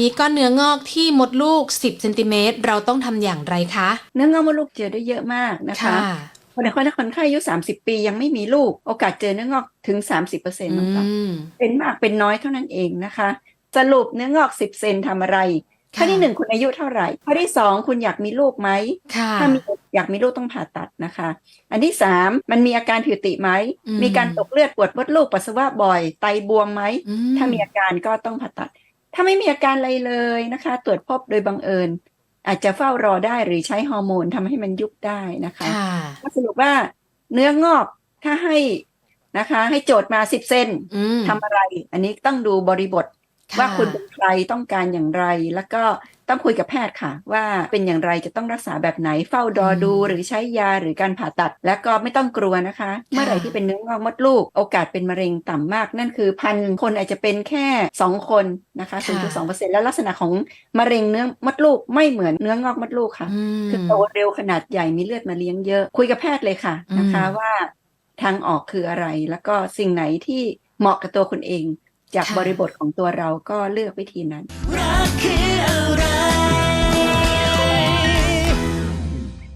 มีก้อนเนื้องอกที่มดลูก 10เซนติเมตรเราต้องทำอย่างไรคะ เนื้องอกมดลูกเจอได้เยอะมากนะคะคนในคนถ้าคนไข้อายุ 30 ปียังไม่มีลูก โอกาสเจอเนื้องอกถึง 30%เปอร์เซ็นต์อืนะคะมเป็นมากเป็นน้อยเท่านั้นเองนะคะ สรุปเนื้องอก 10 เซนทำอะไรข้อที่หนึ่งคุณอายุเท่าไหร่ข้อที่สองคุณอยากมีลูกไหมค่ะถ้ามีอยากมีลูกต้องผ่าตัดนะคะ อันที่สามมันมีอาการผิวติไหมอืมมีการตกเลือดปวดมดลูกปัสสาวะบ่อย ไตบวมไหมอืถ้ามีอาการก็ต้องผ่าตัด ถ้าไม่มีอาการอะไรเลยนะคะ ตรวจพบโดยบังเอิญ อาจจะเฝ้ารอได้หรือใช้ฮอร์โมนทำให้มันยุบได้นะคะค่ะก็สรุปว่าเนื้องอกถ้าให้นะคะ ให้โจทย์มา10เซนอืมทำอะไร อันนี้ต้องดูบริบทะ ว่าคุณเป็นใครต้องการอย่างไร แล้วก็ต้องคุยกับแพทย์ค่ะ ว่าเป็นอย่างไรจะต้องรักษาแบบไหนเฝ้ารอดูหรือใช้ยาหรือการผ่าตัด แล้วก็ไม่ต้องกลัวนะคะ เมื่อไหร่ที่เป็นเนื้องอกมดลูก โอกาสเป็นมะเร็งต่ำมาก นั่นคือพันคนอาจจะเป็นแค่ 2 คนนะคะ0.2%แล้วลักษณะของมะเร็งเนื้อมดลูกไม่เหมือนเนื้องอกมดลูกค่ะอืมคือโตเร็วขนาดใหญ่มีเลือดมาเลี้ยงเยอะ คุยกับแพทย์เลยค่ะนะคะอืมว่าทางออกคืออะไร แล้วก็สิ่งไหนที่เหมาะกับตัวคุณเอง จากค่ะบริบทของตัวเราก็เลือกวิธีนั้นรักคืออะไร